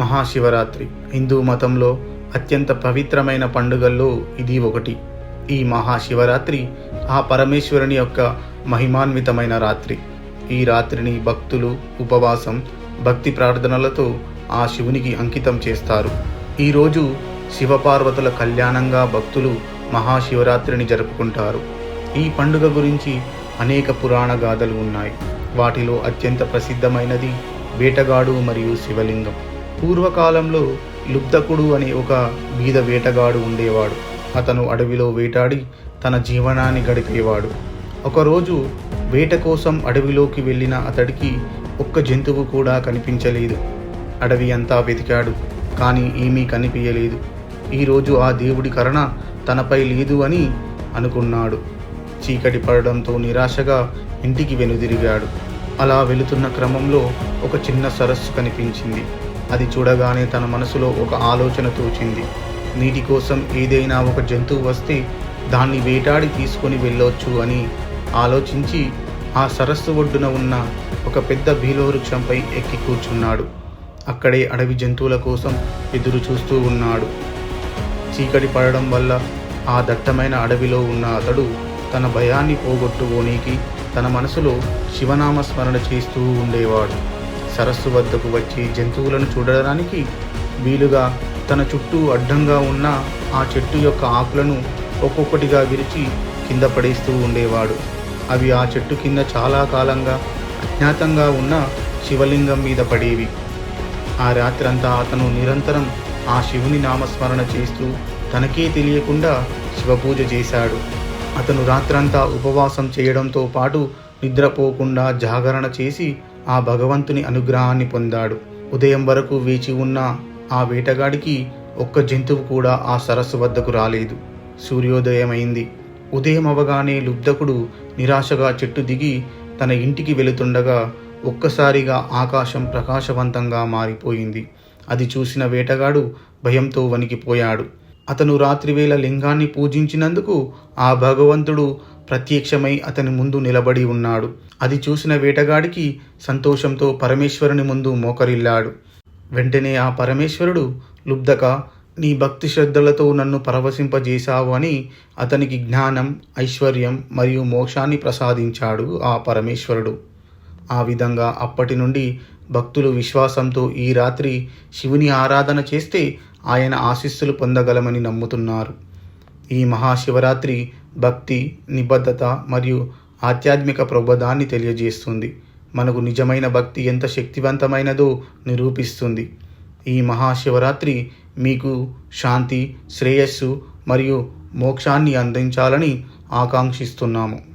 మహాశివరాత్రి. హిందూ మతంలో అత్యంత పవిత్రమైన పండుగల్లో ఇది ఒకటి. ఈ మహాశివరాత్రి ఆ పరమేశ్వరుని యొక్క మహిమాన్వితమైన రాత్రి. ఈ రాత్రిని భక్తులు ఉపవాసం భక్తి ప్రార్థనలతో ఆ శివునికి అంకితం చేస్తారు. ఈరోజు శివపార్వతుల కళ్యాణంగా భక్తులు మహాశివరాత్రిని జరుపుకుంటారు. ఈ పండుగ గురించి అనేక పురాణ గాథలు ఉన్నాయి. వాటిలో అత్యంత ప్రసిద్ధమైనది వేటగాడు మరియు శివలింగం. పూర్వకాలంలో లుబ్ధకుడు అనే ఒక బీద వేటగాడు ఉండేవాడు. అతను అడవిలో వేటాడి తన జీవనాన్ని గడిపేవాడు. ఒకరోజు వేట కోసం అడవిలోకి వెళ్ళిన అతడికి ఒక్క జంతువు కూడా కనిపించలేదు. అడవి అంతా వెతికాడు కానీ ఏమీ కనిపించలేదు. ఈరోజు ఆ దేవుడి కరణ తనపై లేదు అని అనుకున్నాడు. చీకటి పడడంతో నిరాశగా ఇంటికి వెనుదిరిగాడు. అలా వెళుతున్న క్రమంలో ఒక చిన్న సరస్సు కనిపించింది. అది చూడగానే తన మనసులో ఒక ఆలోచన తోచింది. నీటి కోసం ఏదైనా ఒక జంతువు వస్తే దాన్ని వేటాడి తీసుకొని వెళ్ళొచ్చు అని ఆలోచించి ఆ సరస్సు ఒడ్డున ఉన్న ఒక పెద్ద బీలోవృక్షంపై ఎక్కి కూర్చున్నాడు. అక్కడే అడవి జంతువుల కోసం ఎదురు చూస్తూ ఉన్నాడు. చీకటి పడడం వల్ల ఆ దట్టమైన అడవిలో ఉన్న అతడు తన భయాన్ని పోగొట్టుకోనీకి తన మనసులో శివనామ స్మరణ చేస్తూ ఉండేవాడు. సరస్సు వద్దకు వచ్చి జంతువులను చూడడానికి వీలుగా తన చుట్టూ అడ్డంగా ఉన్న ఆ చెట్టు యొక్క ఆకులను ఒక్కొక్కటిగా విరిచి కింద పడేస్తూ ఉండేవాడు. అవి ఆ చెట్టు కింద చాలా కాలంగా అజ్ఞాతంగా ఉన్న శివలింగం మీద పడేవి. ఆ రాత్రంతా అతను నిరంతరం ఆ శివుని నామస్మరణ చేస్తూ తనకే తెలియకుండా శివపూజ చేశాడు. అతను రాత్రంతా ఉపవాసం చేయడంతో పాటు నిద్రపోకుండా జాగరణ చేసి ఆ భగవంతుని అనుగ్రహాన్ని పొందాడు. ఉదయం వరకు వేచి ఉన్న ఆ వేటగాడికి ఒక్క జంతువు కూడా ఆ సరస్సు వద్దకు రాలేదు. సూర్యోదయమైంది. ఉదయం అవగానే లుబ్ధకుడు నిరాశగా చెట్టు దిగి తన ఇంటికి వెళుతుండగా ఒక్కసారిగా ఆకాశం ప్రకాశవంతంగా మారిపోయింది. అది చూసిన వేటగాడు భయంతో వణికిపోయాడు. అతను రాత్రివేళ లింగాన్ని పూజించినందుకు ఆ భగవంతుడు ప్రత్యక్షమై అతని ముందు నిలబడి ఉన్నాడు. అది చూసిన వేటగాడికి సంతోషంతో పరమేశ్వరుని ముందు మోకరిల్లాడు. వెంటనే ఆ పరమేశ్వరుడు లుబ్ధక నీ భక్తి శ్రద్ధలతో నన్ను పరవశింపజేశావు అని అతనికి జ్ఞానం ఐశ్వర్యం మరియు మోక్షాన్ని ప్రసాదించాడు ఆ పరమేశ్వరుడు. ఆ విధంగా అప్పటి నుండి భక్తులు విశ్వాసంతో ఈ రాత్రి శివుని ఆరాధన చేస్తే ఆయన ఆశీస్సులు పొందగలమని నమ్ముతున్నారు. ఈ మహాశివరాత్రి భక్తి నిబద్ధత మరియు ఆధ్యాత్మిక ప్రబోధాన్ని తెలియజేస్తుంది. మనకు నిజమైన భక్తి ఎంత శక్తివంతమైనదో నిరూపిస్తుంది. ఈ మహాశివరాత్రి మీకు శాంతి శ్రేయస్సు మరియు మోక్షాన్ని అందించాలని ఆకాంక్షిస్తున్నాము.